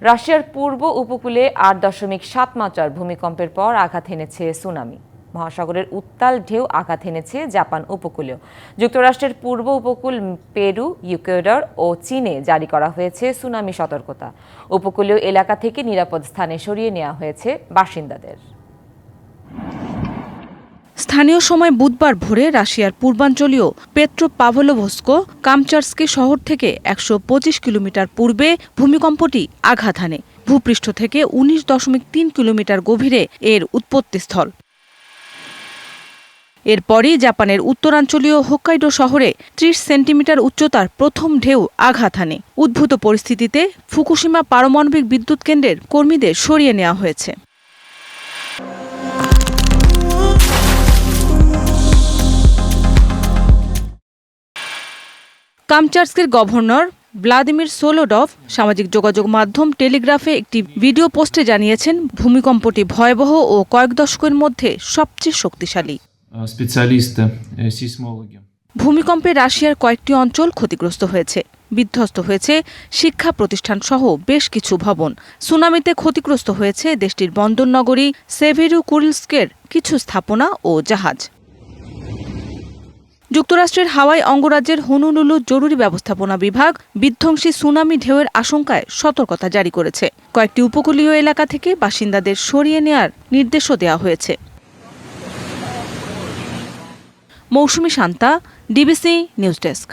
রাশিয়ার পূর্ব উপকূলে আট দশমিক সাত মাত্রার ভূমিকম্পের পর আঘাত হেনেছে সুনামি। মহাসাগরের উত্তাল ঢেউ আঘাত হেনেছে জাপান উপকূলেও। যুক্তরাষ্ট্রের পূর্ব উপকূল পেরু, ইকুয়েডর ও চীনে জারি করা হয়েছে সুনামি সতর্কতা। উপকূলীয় এলাকা থেকে নিরাপদ স্থানে সরিয়ে নেওয়া হয়েছে বাসিন্দাদের। স্থানীয় সময় বুধবার ভোরে রাশিয়ার পূর্বাঞ্চলীয় পেট্রো পাভলোভস্কো কামচার্স্কি শহর থেকে একশো পঁচিশ কিলোমিটার পূর্বে ভূমিকম্পটি আঘাত হানে। ভূপৃষ্ঠ থেকে উনিশ দশমিক তিন কিলোমিটার গভীরে এর উৎপত্তিস্থল। এরপরই জাপানের উত্তরাঞ্চলীয় হোক্কাইডো শহরে ত্রিশ সেন্টিমিটার উচ্চতার প্রথম ঢেউ আঘাত হানে। উদ্ভূত পরিস্থিতিতে ফুকুশিমা পারমাণবিক বিদ্যুৎ কেন্দ্রের কর্মীদের সরিয়ে নেওয়া হয়েছে। কামচার্স্কের গভর্নর ভ্লাদিমির সোলোডভ সামাজিক যোগাযোগ মাধ্যম টেলিগ্রাফে একটি ভিডিও পোস্টে জানিয়েছেন ভূমিকম্পটি ভয়াবহ ও কয়েক দশকের মধ্যে সবচেয়ে শক্তিশালী। ভূমিকম্পে রাশিয়ার কয়েকটি অঞ্চল ক্ষতিগ্রস্ত হয়েছে। বিধ্বস্ত হয়েছে শিক্ষা প্রতিষ্ঠান সহ বেশ কিছু ভবন। সুনামিতে ক্ষতিগ্রস্ত হয়েছে দেশটির বন্দর নগরী সেভেরু কুরিলস্কের কিছু স্থাপনা ও জাহাজ। যুক্তরাষ্ট্রের হাওয়াই অঙ্গরাজ্যের হনুলুলু জরুরি ব্যবস্থাপনা বিভাগ বিধ্বংসী সুনামি ঢেউয়ের আশঙ্কায় সতর্কতা জারি করেছে। কয়েকটি উপকূলীয় এলাকা থেকে বাসিন্দাদের সরিয়ে নেয়ার নির্দেশও দেওয়া হয়েছে। Mousumi Shanta, DBC news desk.